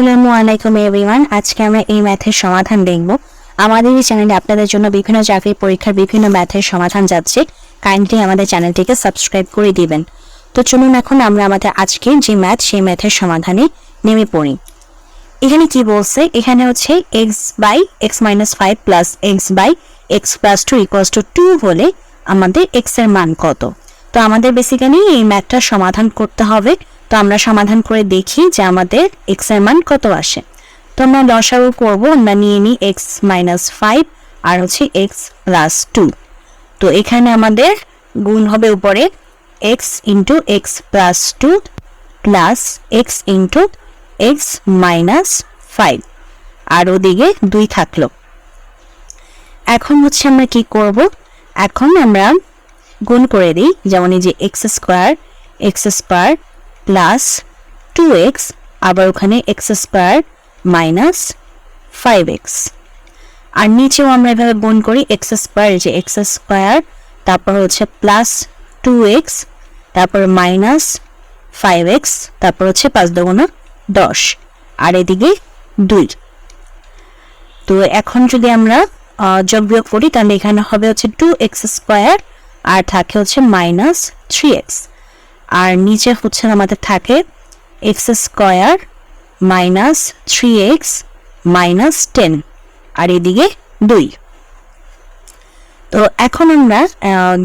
আসসালামু আলাইকুম এভরিওয়ান আজকে আমরা এই ম্যাথের সমাধান দেখব। আমাদের এই চ্যানেলে আপনাদের জন্য বিভিন্ন চাকরির পরীক্ষার বিভিন্ন ম্যাথের সমাধান যাচ্ছে। কাইন্ডলি আমাদের চ্যানেলটিকে সাবস্ক্রাইব করে দিবেন। তো চলুন এখন আমরা আমাদের আজকের যে ম্যাথ, সেই ম্যাথের সমাধানে নেমে পড়ি। এখানে কি বলছে? এখানে হচ্ছে x by x minus five plus x by x plus two equals two two হলে আমাদের এক্সের মান কত? তো আমাদের বেসিক্যালি এই ম্যাথটা সমাধান করতে হবে। তো আমরা সমাধান করে দেখি যে আমাদের এক্সের মান কত আসে। তো আমরা লসাগু করব, আমরা নিয়ে নিই এক্স মাইনাস ফাইভ আর হচ্ছে এক্স প্লাস টু তো এখানে আমাদের গুণ হবে উপরে x into x plus two plus x into x minus five আর ওদিকে দুই থাকল। এখন হচ্ছে আমরা কি করব? এখন আমরা গুণ করে দিই, যেমন এই যে x square x square plus two x আবার ওখানে x square minus five x আর নিচেও আমরা এভাবে গুণ করি এক্স স্কোয়ার যে এক্স স্কোয়ার তারপর হচ্ছে প্লাস টু এক্স তারপর মাইনাস ফাইভ এক্স তারপর হচ্ছে পাঁচ দুগুণ দশ। আর এদিকে দুই। তো এখন যদি আমরা যোগ বিয়োগ করি, তাহলে এখানে হবে হচ্ছে টু এক্স স্কোয়ার আর থাকে হচ্ছে মাইনাস থ্রি এক্স আর নিচে হচ্ছে আমাদের থাকে x square minus three x minus ten আর এদিকে দুই। তো এখন আমরা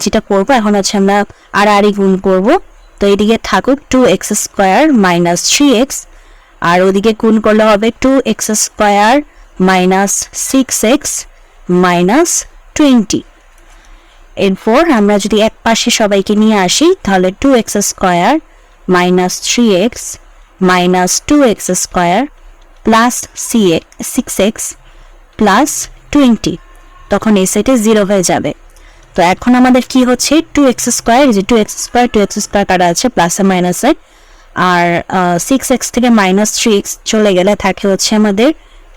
যেটা করব, এখন হচ্ছে আমরা আর আরই গুণ করব। তো এদিকে থাকুক two x square minus three x আর ওদিকে গুণ করলে হবে two x square minus six x minus twenty এরপর আমরা যদি এক পাশে সবাইকে নিয়ে আসি, তাহলে two x square minus three x minus two x square plus C six x plus twenty তখন এই সাইডে জিরো হয়ে যাবে। তো এখন আমাদের কি হচ্ছে? টু এক্স স্কোয়ার যে two x square two x square কাটা আছে প্লাসে মাইনাসে আর সিক্স এক্স থেকে মাইনাস থ্রি এক্স চলে গেলে থাকে হচ্ছে আমাদের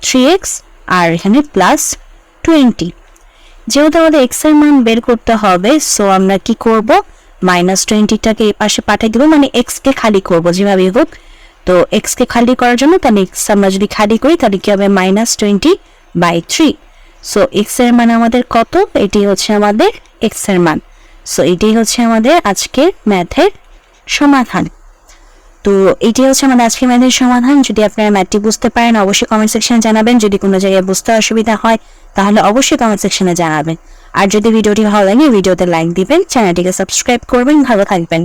থ্রি এক্স আর এখানে প্লাস টোয়েন্টি যেহেতু আমাদের এক্সের মান বের করতে হবে সো আমরা কি করব? মাইনাস টোয়েন্টিটাকে এই পাশে পাঠিয়ে দেবো মানে এক্স কে খালি করব যেভাবে হোক। তো এক্স কে খালি করার জন্য তাহলে এক্স আমরা যদি খালি করি, তাহলে কি হবে? Minus twenty by three so এক্সের মান আমাদের কত? এটি হচ্ছে আমাদের এক্সের মান। সো এটাই হচ্ছে আমাদের আজকের ম্যাথের সমাধান। তো এটি হচ্ছে আমাদের আজকে ম্যাথের সমাধান। যদি আপনারা ম্যাথটি বুঝতে পারেন, অবশ্যই কমেন্ট সেকশনে জানাবেন। যদি কোনো জায়গায় বুঝতে অসুবিধা হয়, তাহলে অবশ্যই কমেন্ট সেকশনে জানাবেন। আর যদি ভিডিওটি ভালো লাগে, ভিডিওতে লাইক দিবেন চ্যানেলটিকে সাবস্ক্রাইব করবেন। ভালো থাকবেন।